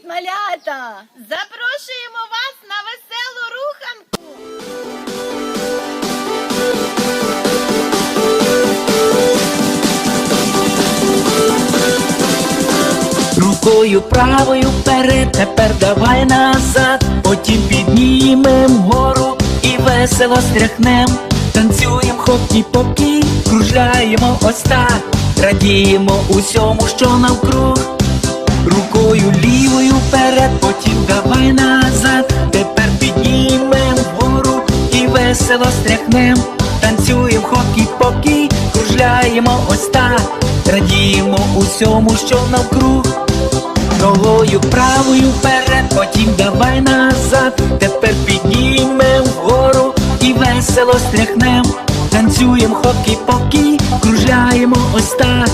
Привіт, малята! Запрошуємо вас на веселу руханку. Рукою правою вперед, тепер давай назад, потім піднімем вгору і весело стряхнем, танцюєм хокі поки кружляємо ось так, радіємо усьому, що навкруг. Вперед, потім давай назад, тепер піднімем вгору і весело стряхнем, танцюєм хокі поки кружляємо ось так, радіємо усьому, що навкруг. Ногою правою вперед, потім давай назад, тепер піднімем вгору і весело стряхнем, танцюєм хокі-покі, кружляємо ось так,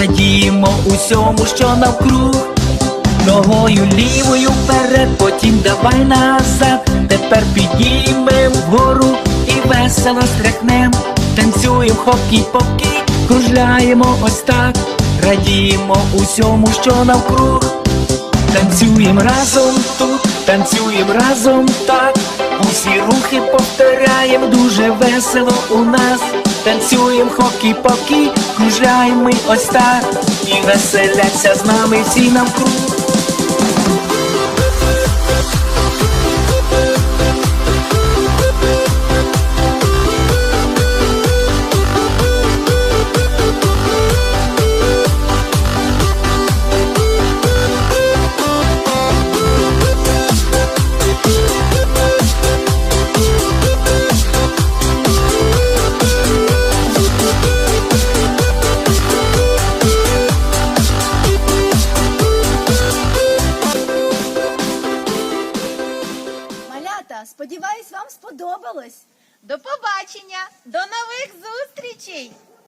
радіємо усьому, що навкруг. Ногою лівою вперед, потім давай назад, тепер піднімем вгору і весело стряхнем, танцюєм хокі-покі, кружляємо ось так, радіємо усьому, що навкруг. Танцюєм разом тут, танцюєм разом так. Усі рухи повторяєм дуже весело у нас. Танцюєм хокі-покі, кружляєм ми ось так. І веселяться з нами всі навкруг. Thank you. Сподіваюсь, вам сподобалось. До побачення, до нових зустрічей!